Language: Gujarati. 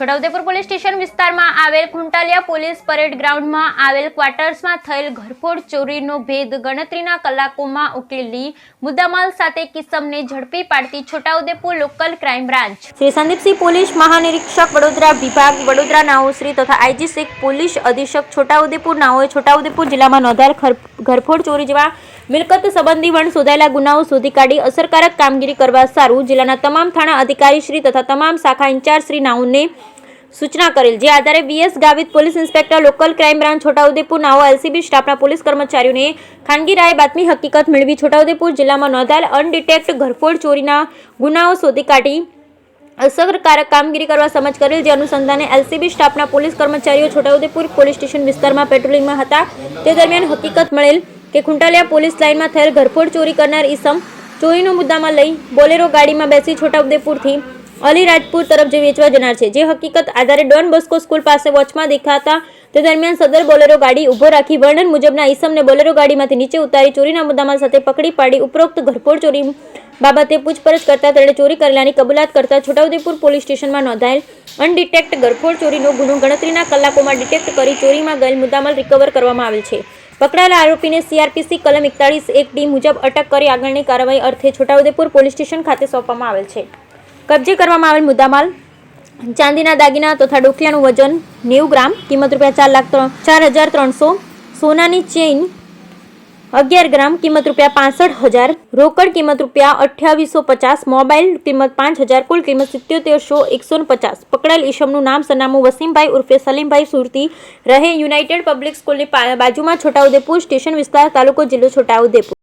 છોટાઉદેપુર પોલીસ સ્ટેશન વિસ્તારમાં આવેલ ખુંટાલિયા પોલીસ પરેડ ગ્રાઉન્ડમાં આવેલ ક્વાર્ટર્સમાં થયેલ ઘરફોડ ચોરીનો ભેદ ગણતરીના કલાકોમાં ઉકેલી મુદ્દામાલ સાથે કિસમને ઝડપી પાડતી Chhotaudepur local crime branch. Shri Sandeepsinh police મહાનિરીક્ષક Vadodara વિભાગ વડોદરા નાઓશ્રી તથા આઈજી શેખ પોલીસ અધિક્ષક છોટાઉદેપુર નાઓએ છોટાઉદેપુર જિલ્લામાં નોંધાયેલ ઘરફોડ ચોરી જેવા મિલકત સંબંધી વણ શોધાયેલા ગુનાઓ શોધી કાઢી અસરકારક કામગીરી કરવા સારું જિલ્લાના તમામ થાણા અધિકારી શ્રી તથા તમામ શાખા ઇન્ચાર્જ શ્રી નાઓને સૂચના કરેલ, જે આધારે V S Gavit police inspector, local crime branch Chhotaudepur નાઓ LCB સ્ટાફના પોલીસ કર્મચારીઓને ખાનગી રાય બાતમી હકીકત મેળવી છોટાઉદેપુર જિલ્લામાં નોંધાયેલ અનડિટેક્ટ ઘરફોડ ચોરીના ગુનાઓ શોધી કાઢી અસરકારક કામગીરી કરવા સમજ કરેલ, જે અનુસંધાને એલસીબી સ્ટાફના પોલીસ કર્મચારીઓ છોટાઉદેપુર પોલીસ સ્ટેશન વિસ્તારમાં પેટ્રોલિંગમાં હતા. તે દરમિયાન હકીકત મળેલ કે ખુંટાલિયા પોલીસ લાઇનમાં થયેલ ઘરફોડ ચોરી કરનાર ઈસમ ચોરીનો મુદ્દામાં લઈ બોલેરો ગાડીમાં બેસી છોટાઉદેપુરથી અલીરાજપુર તરફ જે વેચવા જનાર છે. જે હકીકત આધારે ડોન બોસ્કો સ્કૂલ પાસે વોચમાં દેખાતા તે દરમિયાન સદર બોલેરો ગાડી ઊભો રાખી વર્ણન મુજબના ઈસમને બોલેરો ગાડીમાંથી નીચે ઉતારી ચોરીના મુદ્દામાલ સાથે પકડી પાડી ઉપરોક્ત ઘરફોડ ચોરી બાબતે પૂછપરછ કરતા તેણે ચોરી કરેલાની કબૂલાત કરતા છોટાઉદેપુર પોલીસ સ્ટેશનમાં નોંધાયેલ અનડિટેક્ટ ગરફોડ ચોરીનો ગુનો ગણતરીના કલાકોમાં ડિટેક્ટ કરી ચોરીમાં ગયેલ મુદ્દામાલ રિકવર કરવામાં આવેલ છે. પકડાયેલા આરોપીને સીઆરપીસી કલમ એકતાળીસ એક ડી મુજબ અટક કરી આગળની કાર્યવાહી અર્થે છોટાઉદેપુર પોલીસ સ્ટેશન ખાતે સોંપવામાં આવેલ છે. કબજે કરવામાં આવેલ મુદ્દામાલ, ચાંદીના દાગીના તથા ડોકિયાનું વજન નેવું ગ્રામ, કિંમત રૂપિયા ચાર લાખ ચાર હજાર ત્રણસો, સોનાની ચેઇન અગિયાર ગ્રામ, કિંમત રૂપિયા પાસઠ હજાર, રોકડ કિંમત રૂપિયા અઠ્યાવીસો પચાસ, મોબાઈલ કિંમત પાંચ હજાર, કુલ કિંમત સિત્યોતેરસો એકસો પચાસ પકડાયેલ ઈશમનું નામ સરનામું વસીમભાઈ ઉર્ફે સલીમભાઈ સુરતી રહે યુનાઇટેડ પબ્લિક સ્કૂલની બાજુમાં છોટાઉદેપુર સ્ટેશન વિસ્તાર તાલુકો જિલ્લો છોટાઉદેપુર.